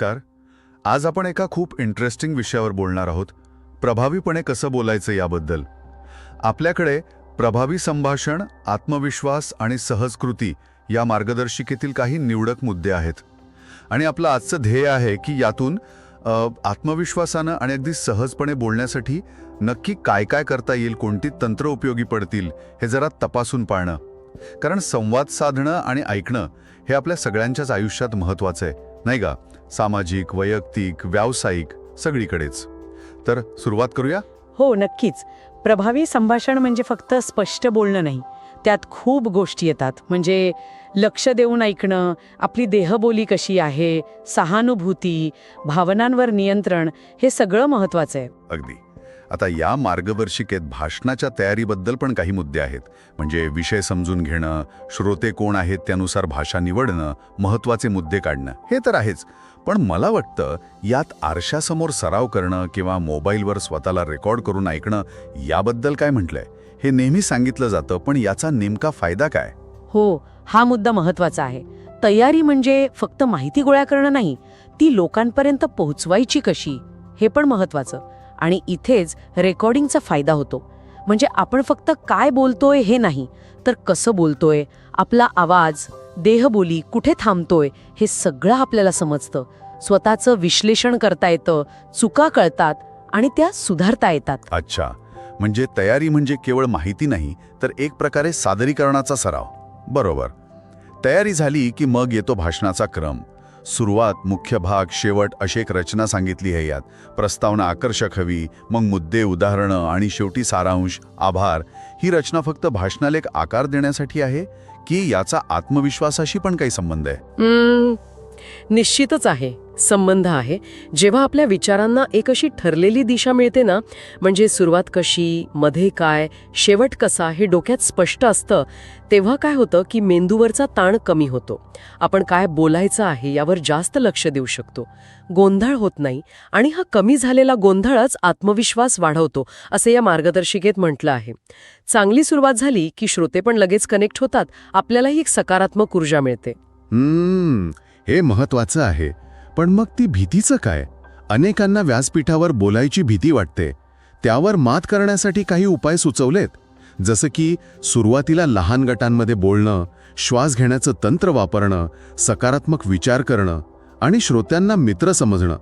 नमस्कार. आज आपण एका खूप इंटरेस्टिंग विषयावर बोलणार आहोत. प्रभावीपणे कसं बोलायचं याबद्दल. आपल्याकडे प्रभावी संभाषण आत्मविश्वास आणि सहजकृती या मार्गदर्शिकेतील काही निवडक मुद्दे आहेत. आणि आपलं आजचं ध्येय आहे की यातून आत्मविश्वासानं आणि अगदी सहजपणे बोलण्यासाठी नक्की काय काय करता येईल कोणती तंत्र उपयोगी पडतील हे जरा तपासून पाहणं कारण संवाद साधणं आणि ऐकणं हे आपल्या सगळ्यांच्याच आयुष्यात महत्त्वाचं आहे नाही का? सामाजिक वैयक्तिक व्यावसायिक सगळीकडेच. तर सुरुवात करूया? हो नक्कीच. प्रभावी संभाषण म्हणजे फक्त स्पष्ट बोलणं नाही. त्यात खूप गोष्टी येतात. म्हणजे लक्ष देऊन ऐकणं आपली देहबोली कशी आहे सहानुभूती भावनांवर नियंत्रण हे सगळं महत्त्वाचं आहे. अगदी. आता या मार्गदर्शिकेत भाषणाच्या तयारीबद्दल पण काही मुद्दे आहेत. म्हणजे विषय समजून घेणं श्रोते कोण आहेत त्यानुसार भाषा निवडणं महत्त्वाचे मुद्दे काढणं हे तर आहेच. पण मला वाटतं यात आरशासमोर सराव करणं किंवा मोबाईलवर स्वतःला रेकॉर्ड करून ऐकणं याबद्दल काय म्हटलंय? हे नेहमी सांगितलं जातं पण याचा नेमका फायदा काय? हो हा मुद्दा महत्त्वाचा आहे. तयारी म्हणजे फक्त माहिती गोळा करणं नाही ती लोकांपर्यंत पोहोचवायची कशी हे पण महत्त्वाचं. आणि इथेच रेकॉर्डिंगचा फायदा होतो. म्हणजे आपण फक्त काय बोलतोय हे नाही तर कसं बोलतोय आपला आवाज देहबोली कुठे थांबतोय हे सगळं आपल्याला समजतं. स्वतःचं विश्लेषण करता येतं चुका कळतात आणि त्या सुधारता येतात. अच्छा. म्हणजे तयारी म्हणजे केवळ माहिती नाही तर एक प्रकारे सादरीकरणाचा सराव. बरोबर. तयारी झाली की मग येतो भाषणाचा क्रम. सुरुवात मुख्य भाग शेवट अशी एक रचना सांगितली आहे यात. प्रस्तावना आकर्षक हवी मग मुद्दे उदाहरणं आणि शेवटी सारांश आभार. ही रचना फक्त भाषणाला एक आकार देण्यासाठी आहे की याचा आत्मविश्वासाशी पण काही संबंध आहे? निश्चितच आहे संबंध आहे. जेव्हा आपल्या विचारांना एक अशी ठरलेली दिशा मिळते ना म्हणजे सुरुवात कशी मध्ये काय शेवट कसा हे डोक्यात स्पष्ट असतं तेव्हा काय होतं की मेंदूवरचा ताण कमी होतो. आपण काय बोलायचं आहे यावर जास्त लक्ष देऊ शकतो. गोंधळ होत नाही आणि हा कमी झालेला गोंधळच आत्मविश्वास वाढवतो असे या मार्गदर्शिकेत म्हटलं आहे. चांगली सुरुवात झाली की श्रोते पण लगेच कनेक्ट होतात आपल्यालाही एक सकारात्मक ऊर्जा मिळते. हम्म. हे महत्वाचं आहे. पण मग ती भीतीचं काय? अनेकांना व्यासपीठावर बोलायची भीती वाटते. त्यावर मात करण्यासाठी काही उपाय सुचवलेत? जसं की सुरुवातीला लहान गटांमध्ये बोलणं श्वास घेण्याचं तंत्र वापरणं सकारात्मक विचार करणं आणि श्रोत्यांना मित्र समजणं.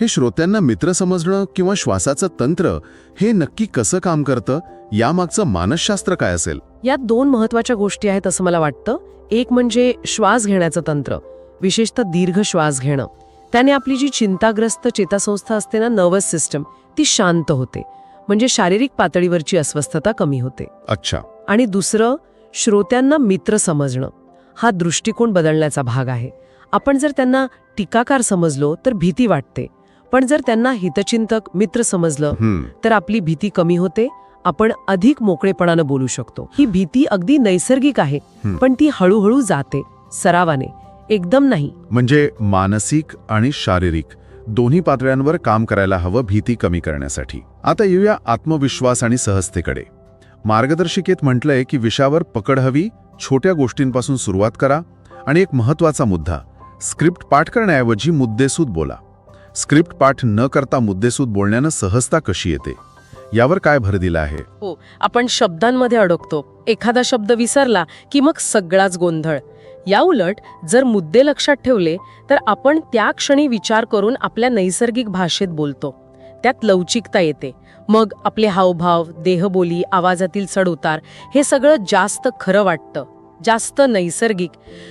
हे श्रोत्यांना मित्र समजणं किंवा श्वासाचं तंत्र हे नक्की कसं काम करतं? यामागचं मानसशास्त्र काय असेल? यात दोन महत्त्वाच्या गोष्टी आहेत असं मला वाटतं. एक म्हणजे श्वास घेण्याचं तंत्र. विशेषतः दीर्घ श्वास घेणं. त्याने आपली जी चिंताग्रस्त चेतासंस्था असते ना नर्वस सिस्टम ती शांत होते. म्हणजे शारीरिक पातळीवरची अस्वस्थता कमी होते. अच्छा. आणि दुसरं श्रोत्यांना मित्र समजणं. हा दृष्टिकोन बदलण्याचा भाग आहे. आपण जर त्यांना टीकाकार समजलो तर भीती वाटते. पण जर त्यांना हितचिंतक मित्र समजलं तर आपली भीती कमी होते. आपण अधिक मोकळेपणानं बोलू शकतो. ही भीती अगदी नैसर्गिक आहे. पण ती हळूहळू जाते सरावाने. एकदम नाही. म्हणजे मानसिक आणि शारीरिक दोन्ही पातळ्यांवर काम करायला हवं भीती कमी करण्यासाठी. आता येऊया आत्मविश्वास आणि सहजतेकडे. मार्गदर्शिकेत म्हटलंय की विषयावर पकड हवी छोट्या गोष्टींपासून सुरुवात करा आणि एक महत्त्वाचा मुद्दा स्क्रिप्ट पाठ करण्याऐवजी मुद्देसूद बोला. स्क्रिप्ट पाठ न करता मुद्देसूद बोलण्यानं सहजता कशी येते? यावर काय भर दिला आहे? हो आपण शब्दांमध्ये अडकतो. एखादा शब्द विसरला की मग सगळाच गोंधळ. या उलट जर मुद्दे लक्षात ठेवले तर आपण त्या क्षणी विचार करून आपल्या नैसर्गिक भाषेत बोलतो. त्यात लवचिकता येते. मग आपले हावभाव देहबोली आवाजातील चढउतार हे सगळं जास्त खरं वाटतं. जास्त नैसर्गिक.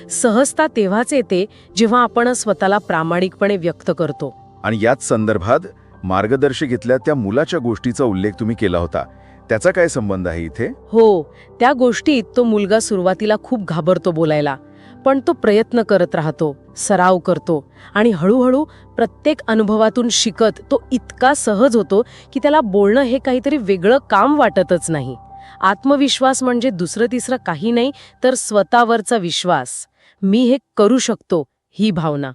सहजता तेव्हाच येते जेव्हा आपण स्वतःला प्रामाणिकपणे व्यक्त करतो. आणि याच संदर्भात मार्गदर्शिकेतल्या त्या मुलाच्या गोष्टीचा उल्लेख तुम्ही केला होता. त्याचा काय संबंध आहे इथे? हो त्या गोष्टीत तो मुलगा सुरुवातीला खूप घाबरतो बोलायला. पण तो प्रयत्न करत राहतो सराव करतो आणि हळूहळू प्रत्येक अनुभवातून शिकत तो इतका सहज होतो की त्याला बोलणं हे काहीतरी वेगळं काम वाटतच नाही. आत्मविश्वास म्हणजे दुसरं तिसरं काही नाही तर स्वतःवरचा विश्वास. मी हे करू शकतो ही भावना.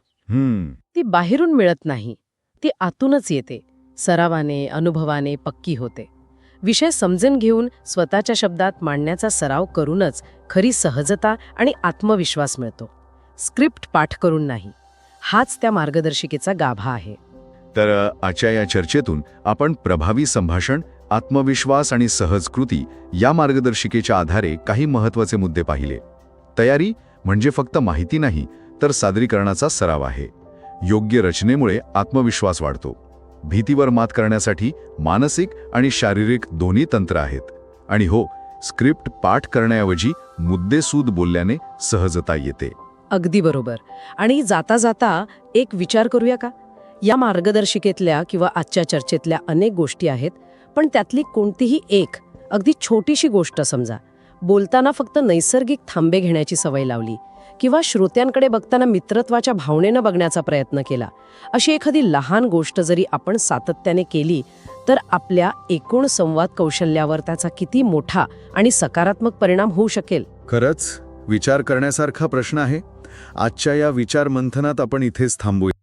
ती बाहेरून मिळत नाही. ती आतूनच येते. सरावाने अनुभवाने पक्की होते. विषय समजून घेऊन स्वतःच्या शब्दात मांडण्याचा सराव करूनच खरी सहजता आणि आत्मविश्वास मिळतो. स्क्रिप्ट पाठ करून नाही. हाच त्या मार्गदर्शिकेचा गाभा आहे. तर आजच्या या चर्चेतून आपण प्रभावी संभाषण आत्मविश्वास आणि सहज कृती या मार्गदर्शिकेच्या आधारे काही महत्त्वाचे मुद्दे पाहिले. तयारी म्हणजे फक्त माहिती नाही तर सादरीकरणाचा सराव आहे. योग्य रचनेमुळे आत्मविश्वास वाढतो. भीतीवर मात करण्यासाठी मानसिक आणि शारीरिक दोन्ही तंत्र आहेत. आणि हो स्क्रिप्ट पाठ करण्याऐवजी मुद्देसूद बोलल्याने सहजता येते. अगदी बरोबर. आणि जाता जाता एक विचार करूया का? या मार्गदर्शिकेतल्या किंवा आजच्या चर्चेतल्या अनेक गोष्टी आहेत पण त्यातली कोणतीही एक अगदी छोटीशी गोष्ट समजा. बोलताना फक्त नैसर्गिक थांबे घेण्याची सवय लावली. किंवा श्रोत्यांकडे बघताना मित्रत्वाच्या भावनेनं बघण्याचा प्रयत्न केला. अशी एखादी लहान गोष्ट जरी आपण सातत्याने केली तर आपल्या एकूण संवाद कौशल्यावर त्याचा किती मोठा आणि सकारात्मक परिणाम होऊ शकेल? खरंच विचार करण्यासारखा प्रश्न आहे. आजच्या या विचार मंथनात आपण इथेच थांबूया.